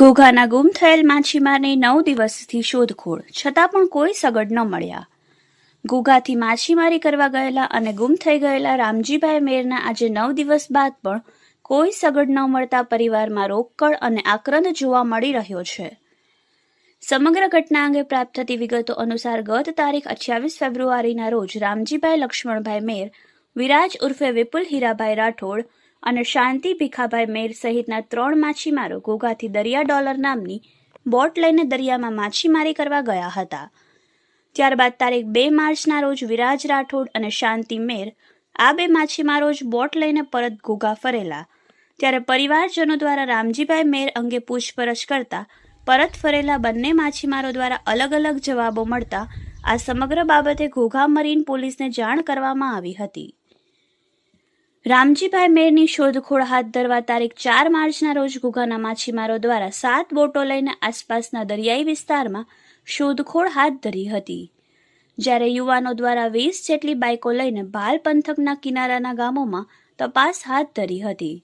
ઘોઘાના ગુમ થયેલ માછીમારની નવ દિવસથી શોધખોળ, છતાં પણ કોઈ સગડ ન મળ્યા. ઘોઘાથી માછીમારી કરવા ગયેલા અને ગુમ થઈ ગયેલા રામજીભાઈ મેરના આજે નવ દિવસ બાદ પણ કોઈ સગડ ન મળતા પરિવારમાં રોકકળ અને આક્રંદ જોવા મળી રહ્યો છે. સમગ્ર ઘટના અંગે પ્રાપ્ત થતી વિગતો અનુસાર ગત તારીખ અઠ્યાવીસ ફેબ્રુઆરીના રોજ રામજીભાઈ લક્ષ્મણભાઈ મેર, વિરાજ ઉર્ફે વિપુલ હીરાભાઈ રાઠોડ અને શાંતિ ભીખાભાઈ મેર સહિતના ત્રણ માછીમારો ઘોઘાથી દરિયા ડોલર નામની બોટ લઈને દરિયામાં માછીમારી કરવા ગયા હતા. ત્યારબાદ તારીખ બે માર્ચના રોજ વિરાજ રાઠોડ અને શાંતિ મેર આ બે માછીમારો જ બોટ લઈને પરત ઘોઘા ફરેલા. ત્યારે પરિવારજનો દ્વારા રામજીભાઈ મેર અંગે પૂછપરછ કરતા પરત ફરેલા બંને માછીમારો દ્વારા અલગ અલગ જવાબો મળતા આ સમગ્ર બાબતે ઘોઘા મરીન પોલીસને જાણ કરવામાં આવી હતી. રામજીભાઈ મેરની શોધખોળ હાથ ધરવા તારીખ ચાર માર્ચના રોજ ઘોઘાના માછીમારો દ્વારા સાત બોટો લઈને આસપાસના દરિયાઈ વિસ્તારમાં શોધખોળ હાથ ધરી હતી. જ્યારે યુવાનો દ્વારા વીસ જેટલી બાઇકો લઈને ભાલ પંથકના કિનારાના ગામોમાં તપાસ હાથ ધરી હતી.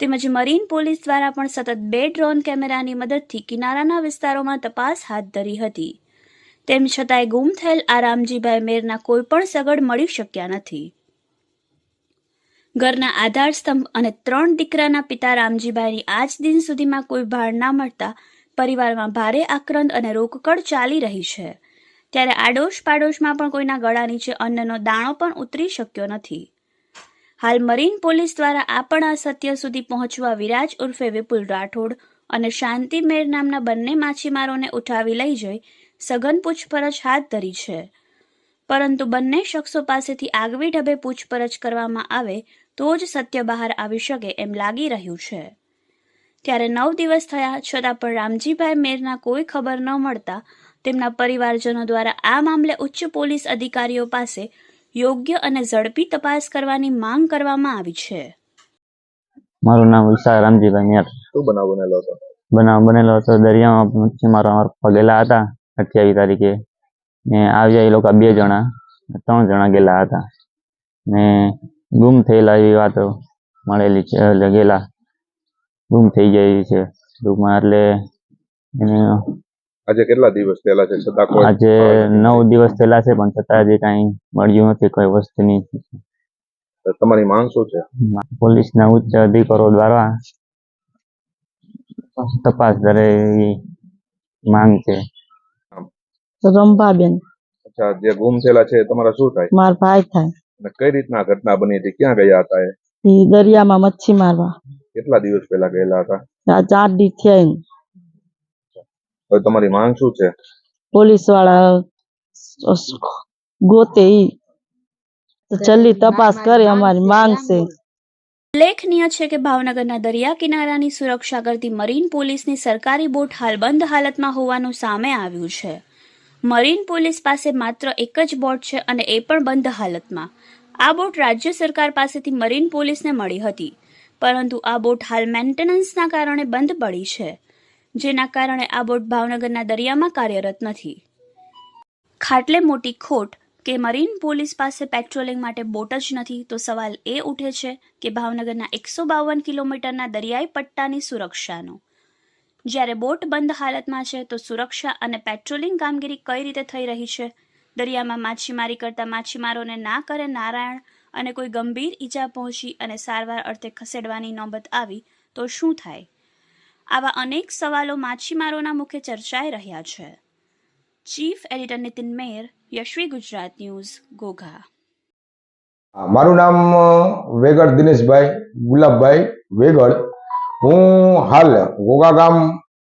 તેમજ મરીન પોલીસ દ્વારા પણ સતત બે ડ્રોન કેમેરાની મદદથી કિનારાના વિસ્તારોમાં તપાસ હાથ ધરી હતી. તેમ છતાંય ગુમ થયેલ આ રામજીભાઈ મેરના કોઈ પણ સગડ મળી શક્યા નથી. ઘરના આધાર સ્તંભ અને ત્રણ દીકરાના પિતા રામજીભાઈની આજ દિન સુધીમાં કોઈ ભાળ ના મળતા પરિવારમાં ભારે આક્રંદ અને રોકકળ ચાલી રહી છે. ત્યારે આડોશ પાડોશમાં પણ કોઈના ગળા નીચે અન્નનો દાણો પણ ઉતરી શક્યો નથી. હાલ મરીન પોલીસ દ્વારા આ પણ આ સત્ય સુધી પહોંચવા વિરાજ ઉર્ફે વિપુલ રાઠોડ અને શાંતિ મેર નામના બંને માછીમારોને ઉઠાવી લઈ જઈ સઘન પૂછપરછ હાથ ધરી છે. પરંતુ બંને શખ્સો પાસેથી આગવી ઢબે પૂછપરછ કરવામાં આવે તો જ સત્ય બહાર આવી શકે એમ લાગી રહ્યું છે. ત્યારે નવ દિવસ થયા છતાં પણ રામજીભાઈ મેરના કોઈ ખબર ન મળતા તેમના પરિવારજનો દ્વારા આ મામલે ઉચ્ચ પોલીસ અધિકારીઓ પાસે યોગ્ય અને ઝડપી તપાસ કરવાની માંગ કરવામાં આવી છે. મારું નામ વિશાલ રામજીભાઈ મેર. શું બનાવ બનેલો હતો? બનાવ બનેલો હતો દરિયામાં મચ્છીમારો અમારા પગેલા હતા અઠ્યાવીસ તારીખે. ને આવ્યા એ લોકો બે જણા ત્રણ જણા ગયેલા હતા. ને ગુમ થયેલા એવી વાતો મળેલી છે એટલે ગયેલા ગુમ થઈ જાય એવી છે. ટૂંકમાં એટલે એને આજે કેટલા દિવસ થયેલા છે? છતાં કોઈ આજે નવ દિવસ થયેલા છે પણ છતાં હજી કાંઈ મળ્યું નથી કોઈ વસ્તુની તમારી માંગ શું છે? પોલીસના ઉચ્ચ અધિકારો દ્વારા તપાસ કરે એવી માંગ છે. રંભાબેન. અચ્છા જે ગુમ થયેલા છે તમારા શું થાય? મારા ભાઈ થાય. અને કઈ રીતના ઘટના બની હતી? ક્યાં ગયા હતા એ? દરિયામાં મચ્છી મારવા. કેટલા દિવસ પહેલા ગયેલા હતા? આ ચાર દી થયા. હવે તમારી માંગ શું છે? પોલીસવાળા ગોતે ઈ. તો જલ્દી તપાસ કરે અમારી માંગ છે. ઉલ્લેખનીય છે કે ભાવનગરના દરિયા કિનારાની સુરક્ષા કરતી મરીન પોલીસની સરકારી બોટ હાલ બંધ હાલતમાં હોવાનું સામે આવ્યું છે. મરીન પોલીસ પાસે માત્ર એક જ બોટ છે અને એ પણ બંધ હાલતમાં. આ બોટ રાજ્ય સરકાર પાસેથી મરીન પોલીસને મળી હતી, પરંતુ આ બોટ હાલ મેન્ટેનન્સના કારણે બંધ પડી છે, જેના કારણે આ બોટ ભાવનગરના દરિયામાં કાર્યરત નથી. ખાટલે મોટી ખોટ કે મરીન પોલીસ પાસે પેટ્રોલિંગ માટે બોટ જ નથી તો સવાલ એ ઉઠે છે કે ભાવનગરના એકસો બાવન કિલોમીટરના દરિયાઈ પટ્ટાની સુરક્ષાનો. જ્યારે બોટ બંધ હાલતમાં છે તો સુરક્ષા અને પેટ્રોલિંગ કામગીરી કઈ રીતે થઈ રહી છે? દરિયામાં માછીમારી કરતા માછીમારોને ના કરે નારાયણ અને કોઈ ગંભીર ઈજા પહોંચી અને સારવાર અર્થે ખસેડવાની નોબત આવી તો શું થાય? આવા અનેક સવાલો માછીમારોના મુખે ચર્ચાઈ રહ્યા છે. Chief editor Nitin Mer Yashvi Gujarat news હા, મારું નામ વેગડ દિનેશભાઈ ગુલાબભાઈ વેગડ હું હાલ ઘોઘા ગામ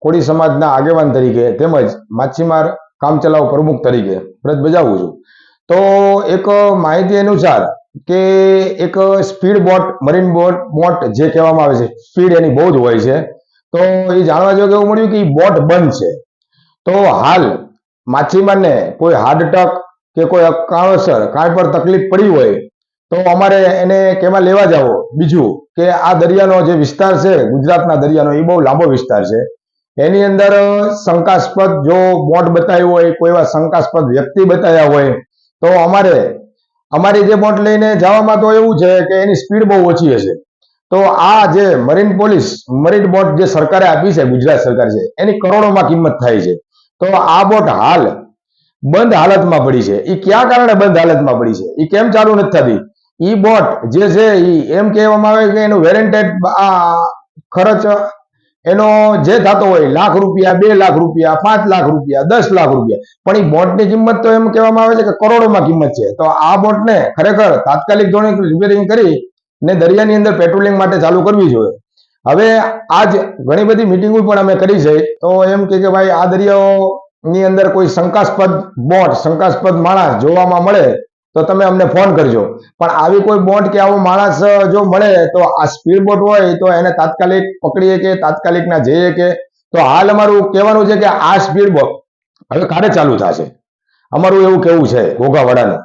કોળી સમાજના આગેવાન તરીકે તેમજ માછીમાર કામચલાઉ પ્રમુખ તરીકે ફરજ બજાવું છું. તો એક માહિતી અનુસાર કે એક speed boat, marine boat boat જે કહેવામાં આવે છે, સ્પીડ એની બહુ જ હોય છે. તો એ જાણવા જેવું એવું મળ્યું કે એ બોટ બંધ છે. તો હાલ માછીમારને કોઈ હાર્ટ કે કોઈ કારણસર કાંઈ પર તકલીફ પડી હોય તો અમારે એને કેમાં લેવા જાવો? બીજું કે આ દરિયાનો જે વિસ્તાર છે, ગુજરાતના દરિયાનો એ બહુ લાંબો વિસ્તાર છે. એની અંદર શંકાસ્પદ જો બોટ બતાવી હોય, કોઈ એવા શંકાસ્પદ વ્યક્તિ બતાવ્યા હોય, તો અમારે, અમારી જે બોટ લઈને જવામાં તો એવું છે કે એની સ્પીડ બહુ ઓછી હશે. તો આ જે મરીન પોલીસ, મરીન બોટ જે સરકારે આપી છે, ગુજરાત સરકાર છે, એની કરોડોમાં કિંમત થાય છે. તો આ બોટ હાલ બંધ હાલતમાં પડી છે. એ કયા કારણે બંધ હાલતમાં પડી છે? એ કેમ ચાલુ નથી થતી? ઈ બોટ જે છે ઈ, એમ કહેવામાં આવે કે એનું વેરેન્ટેડ આ ખર્ચ, એનો જે થતો હોય, લાખ રૂપિયા, બે લાખ રૂપિયા, પાંચ લાખ રૂપિયા, દસ લાખ રૂપિયા, પણ એ બોટની કિંમત તો એમ કહેવામાં આવે છે કે કરોડોમાં કિંમત છે. તો આ બોટને ખરેખર તાત્કાલિક ધોરણે રિપેરિંગ કરી ને દરિયાની અંદર પેટ્રોલિંગ માટે ચાલુ કરવી જોઈએ. હવે આજ ઘણી બધી મિટિંગો પણ અમે કરી છે, તો એમ કે ભાઈ આ દરિયાઓની અંદર કોઈ શંકાસ્પદ બોટ શંકાસ્પદ માણસ જોવામાં મળે તો તમે અમને ફોન કરજો. પણ આવી કોઈ બોટ કે આવો માણસ જો મળે, તો આ સ્પીડ બોટ હોય, તો એને તાત્કાલિક પકડીએ કે તાત્કાલિક ના જઈએ કે. તો હાલ અમારું કહેવાનું છે કે આ સ્પીડ બોટ હવે કારે ચાલુ થશે. અમારું એવું કેવું છે ઘોઘાવાડાનું